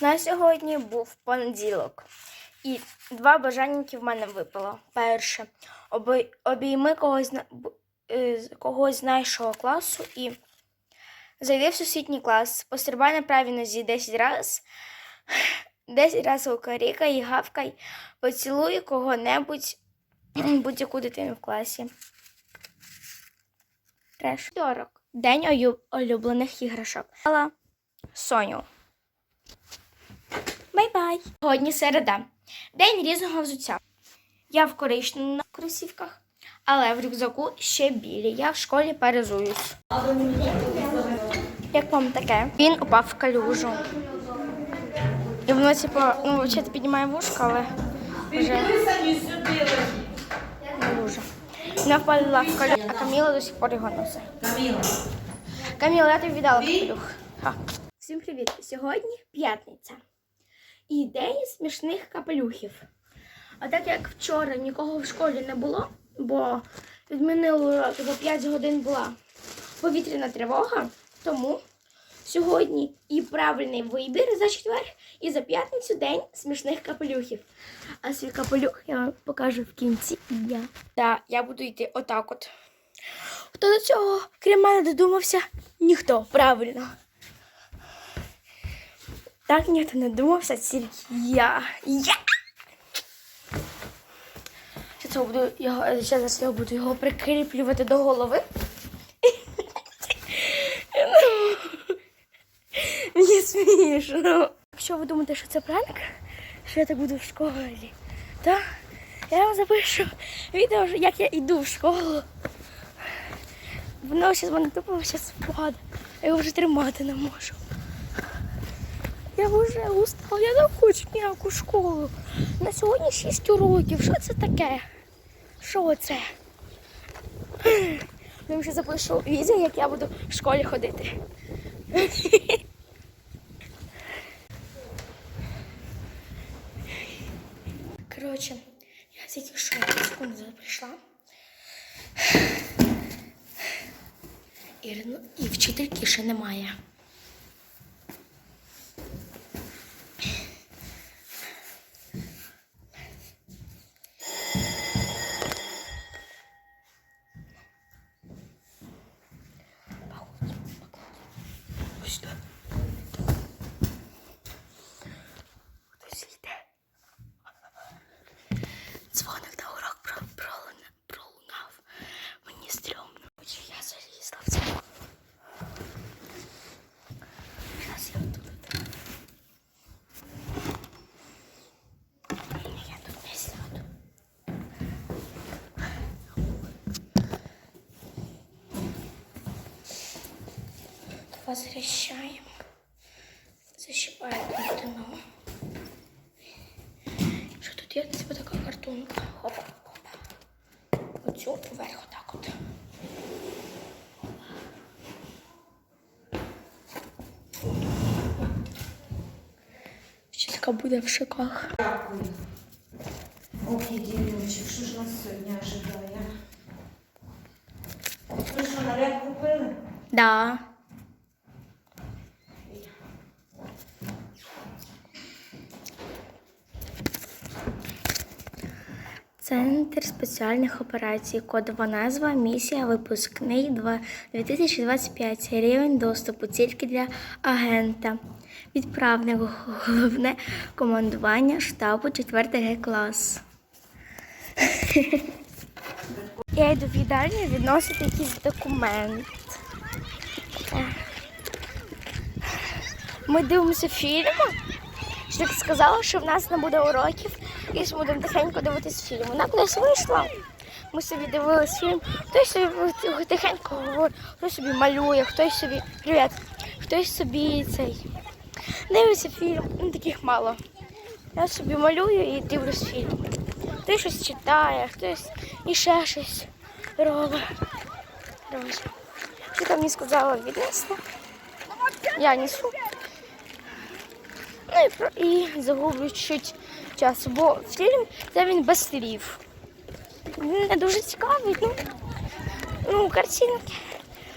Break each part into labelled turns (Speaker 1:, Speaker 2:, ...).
Speaker 1: На сьогодні був понеділок. І два бажанники в мене випало. Перше, обійми когось, е, когось з нашого класу і зайди в сусідній клас, пострибай на правій нозі 10 разів, 10 разів укарікай гавкай, поцілуй кого-небудь, будь-яку дитину в класі. Треш. День улюблених іграшок. Соню. Бай-бай. Сьогодні середа. День різного взуття. Я в коричневих кросівках, але в рюкзаку ще білі. Я в школі перезуюсь. Як вам таке? Він упав в калюжу. І воно, типу, ну, взагалі піднімає вушко, але вже не. Вона впала в калюжу, а Каміла до сих пор його носить.
Speaker 2: Каміла.
Speaker 1: Каміла, я тобі віддала капелюх. Ха. Всім привіт! Сьогодні п'ятниця. І день смішних капелюхів. А так як вчора нікого в школі не було, бо відмінили уроки, бо 5 годин була повітряна тривога, тому сьогодні і правильний вибір за четвер, і за п'ятницю день смішних капелюхів. А свій капелюх я вам покажу в кінці дня. Та я буду йти отак от. Хто до цього, крім мене, додумався? Ніхто, правильно. Так ніхто не думався, тільки я. Я! Я буду його, зараз я буду його прикріплювати до голови. Мені смішно. Якщо ви думаєте, що це пранк, що я так буду в школі, то я вам запишу відео, як я йду в школу. Воно зараз мене тупо зараз впаде. Я його вже тримати не можу. Я вже устала, я не хочу ніяку школу. На сьогодні 6 уроків. Що це таке? Що це? Я вже запишу відео, як я буду в школі ходити. Коротше, я тільки що секунду прийшла. Ірину і вчительки ще немає. Ось так. Хтось йде. Дзвоник на урок про, пролуна- пролунав. Мені стрьомно. Отже, я залізла в це. Зараз я тут. Ні, я тут не сяду. Возвращаем. Защипаем картину. Що тут є? Це така картонка. Хопа, хопа. Оцю вверх отак от. Ще така буде в шиках.
Speaker 2: Дякую. Ох, дівчинчик, що ж нас сьогодні ожидає? Ви що, наряд купили?
Speaker 1: Да. Центр спеціальних операцій. Кодова назва, місія, випускний 2025. Рівень доступу тільки для агента. Відправник головне командування штабу 4 Г клас. Я йду в їдальню відносити якийсь документ. Ми дивимося фільм. Жик сказала, що в нас не буде уроків, і що будемо тихенько дивитись фільм. Вона кудись вийшла. Ми собі дивились фільм. Хтось собі тихенько говорить, хтось собі малює, хтось собі. Привіт, хтось собі цей. Дивиться фільм, ну таких мало. Я собі малюю і дивлюсь фільм. Хтось щось читає, хтось і ще щось робить. Що там мені сказала віднести? Я несу. Ну і, і загублю чуть часу, бо фільм це він без слів. Не дуже цікавий, ну, ну картинки.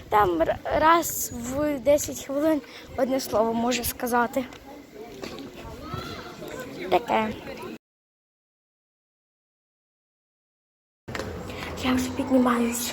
Speaker 1: Там раз в 10 хвилин одне слово може сказати. таке. Я вже піднімаюсь.